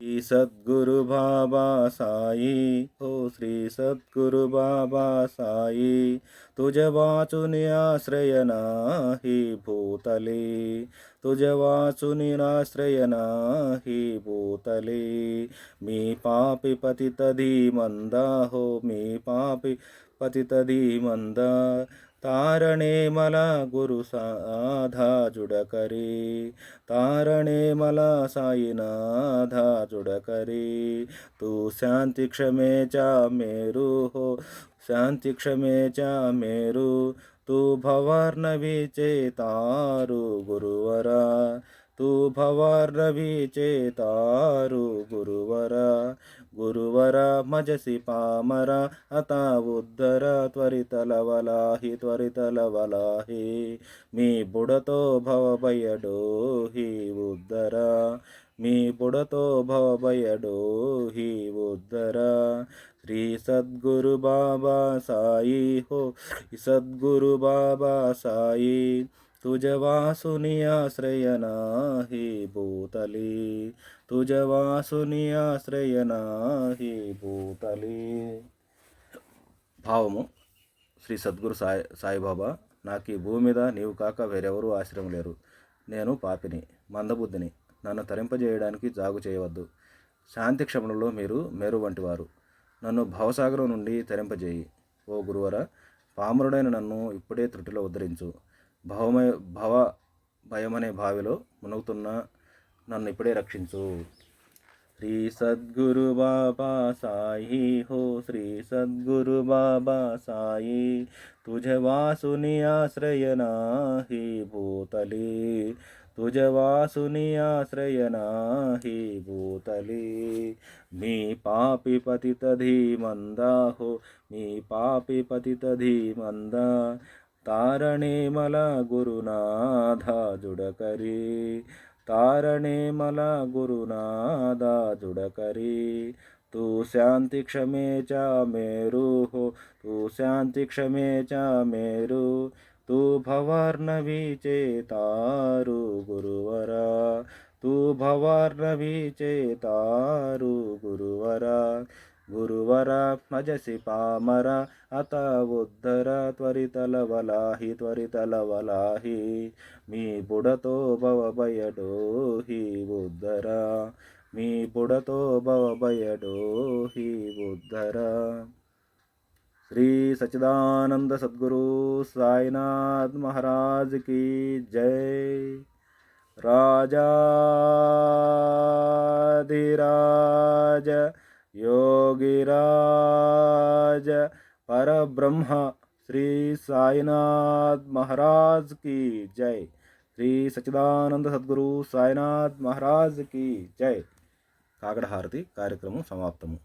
श्री सद्गुरु बाबा साई हो श्री सद्गुरु बाबा साई तुझ वाचून आश्रय नाही भूतले तुझ वाचून आश्रय नाही भूतले मी पापी पतित धीमंदा हो मी पापी पतित धीमंदा तारणे मला गुरु साधा जुडकरी. तारणे मला साईनाधा जुडकरी. तू शांती क्षमेचा मेरू हो शांती क्षमेचा मेरू. तू भवार्णवीचे तारू गुरुवरा. तू भवार्णवीचे तारू गुरुवरा. गुरुवरा मजसी पामरा आता उद्धर. त्वरित लवलाहि त्वरित लवलाहि मी बुडतो भवभयडोहि उद्धरा। मी बुडतो भवभयडोहि उद्धरा। श्री सद्गुरु बाबा साई हो सद्गुरु बाबा साई। तुझ वासुनी आश्रय नाही भूतली। तुझ वासुनी आश्रय नाही भूतली। భావము శ్రీ సద్గురు సాయి సాయిబాబా నాకు ఈ భూమి మీద నీవు కాక వేరెవరూ ఆశ్రయం లేరు. నేను పాపిని మందబుద్ధిని. నన్ను తరింపజేయడానికి జాగు చేయవద్దు. శాంతి క్షమణలో మీరు మేరు వంటివారు నన్ను భవసాగరం నుండి తరింపజేయి. ఓ గురువర పామరుడైన నన్ను ఇప్పుడే త్రుటిలో ఉద్ధరించు. భవమయ భవ భయమనే బావిలో మునుగుతున్న నన్ను ఇప్పుడే రక్షించు. श्री सद्गुरु बाबा साई हो श्री सद्गुरु बाबा साई तुझ वासुनी आश्रय नाही भूतले तुझ वासुनी आश्रय नाही भूतले। मी पापी पतित धीमंदा हो मी पापी पतित धीमंदा तारणे मला गुरुनाधा जुडकरी। तारणे मला गुरुनादा जुडकरी. तू शांती क्षमेचा मेरू हो तू शांती क्षमेचा मेरू. तू भवार्णवीचे तारू गुरुवरा. तू भवार्णवीचे तारू गुरुवरा. गुरुवरा मजसी पामरा आता उद्धर त्वरित लवलाही त्वरित लवलाही मी बुडतो भवभयडो ही उद्धरा। मी बुडतो भवभयडो ही उद्धरा। श्री सच्चिदानंद सद्गुरु साईनाथ महाराज की जय। राजाधिराज योगिराज परब्रह्म श्री साईनाथ महाराज की जय శ్రీ సచ్చిదానంద సద్గురు సాయినాథ్ మహారాజ్ కి జై కాకడ హారతి కార్యక్రమం సమాప్తము